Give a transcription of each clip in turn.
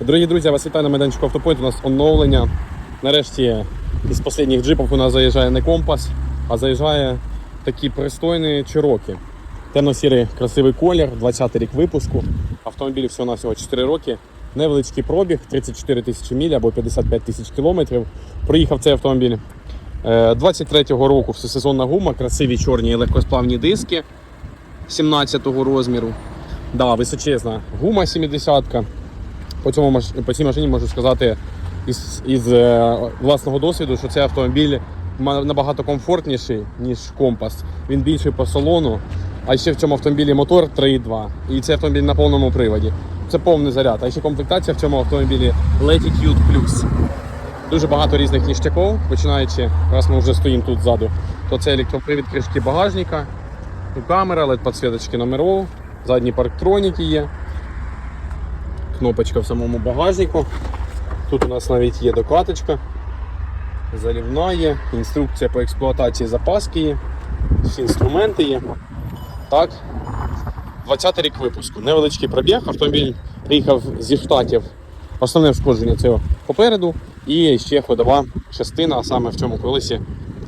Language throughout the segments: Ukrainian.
Дорогі друзі, я вас вітаю на майданчику Автопойнт. У нас оновлення. Нарешті із останніх джипів у нас заїжджає не компас, а заїжджає такі пристойні чироки. Темно-сірий красивий колір, 20 й рік випуску. Автомобілі всього всього 4 роки. Невеличкий пробіг, 34 тисячі міль або 55 тисяч кілометрів. Проїхав цей автомобіль. Е, 23-го року всесезонна гума, красиві чорні легкосплавні диски 17-го розміру. Да, височезна гума 70-ка. По, цьому по цій машині можу сказати із, із е, власного досвіду, що цей автомобіль набагато комфортніший, ніж компас. Він більший по салону, а ще в цьому автомобілі мотор 3.2. І цей автомобіль на повному приводі. Це повний заряд. А ще комплектація в цьому автомобілі Latitude Plus. Дуже багато різних ніштяків, починаючи, раз ми вже стоїмо тут ззаду, то це електропривід кришки багажника, камера, led підсвіточки номеров, задні парктроніки є кнопочка в самому багажнику. Тут у нас навіть є докаточка, залівна є, інструкція по експлуатації запаски є, всі інструменти є. Так. 20 рік випуску. Невеличкий пробіг. Автомобіль приїхав зі штатів. Основне вшкодження це попереду і ще ходова частина, а саме в цьому колесі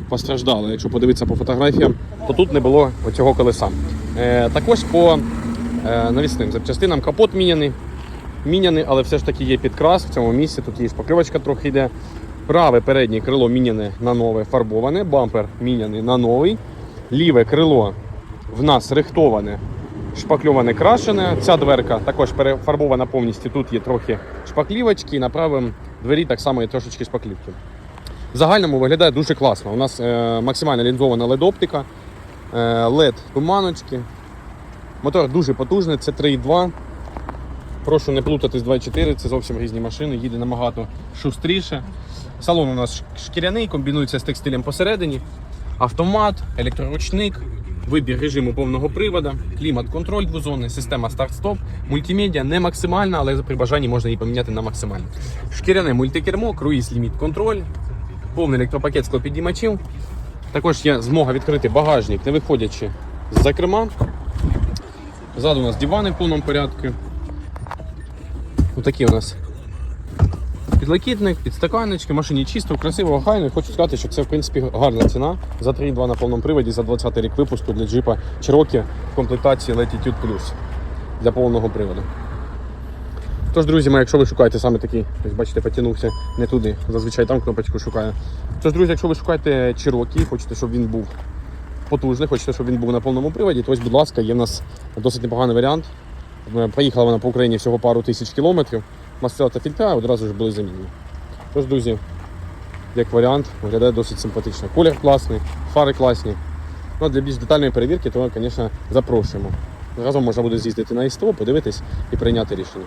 постраждала. Якщо подивитися по фотографіям, то тут не було оцього колеса. Е, також по е, навісним запчастинам капот міняний, міняний, але все ж таки є підкрас в цьому місці. Тут є шпакльовочка трохи йде. Праве переднє крило міняне на нове, фарбоване, бампер міняний на новий. Ліве крило в нас рихтоване, шпакльоване, крашене. Ця дверка також перефарбована повністю. Тут є трохи шпаклівочки, на правому двері так само є трошечки шпаклівки. В загальному виглядає дуже класно. У нас е, максимально лінзована LED-оптика, е, LED туманочки. Мотор дуже потужний, це 3.2. Прошу не плутати з 2.4, це зовсім різні машини, їде набагато шустріше. Салон у нас шкіряний, комбінується з текстилем посередині. Автомат, електроручник, вибір режиму повного привода, клімат-контроль двозонний, система старт-стоп, мультимедіа не максимальна, але при бажанні можна її поміняти на максимальну. Шкіряне мультикермо, круїз ліміт контроль, повний електропакет склопідіймачів. Також є змога відкрити багажник, не виходячи з-за керма. Ззаду у нас дивани в повному порядку. Отакі у нас підлокітник, підстаканнички, машині чисто, красиво, охайно. І Хочу сказати, що це в принципі гарна ціна за 3,2 на повному приводі за 20 рік випуску для джипа Cherokee в комплектації Latitude Plus для повного приводу. Тож, друзі, мої, якщо ви шукаєте саме такий, ось бачите, потягнувся не туди. Зазвичай там кнопочку шукаю. Тож, друзі, якщо ви шукаєте Cherokee, хочете, щоб він був потужний, хочете, щоб він був на повному приводі, то ось, будь ласка, є в нас досить непоганий варіант. Е, Проїхала вона по Україні всього пару тисяч кілометрів. Мастила та фільтра одразу ж були замінені. Тож, друзі, як варіант, виглядає досить симпатично. Колір класний, фари класні. Ну, для більш детальної перевірки, то, звісно, запрошуємо. Разом можна буде з'їздити на ІСТО, подивитись і прийняти рішення.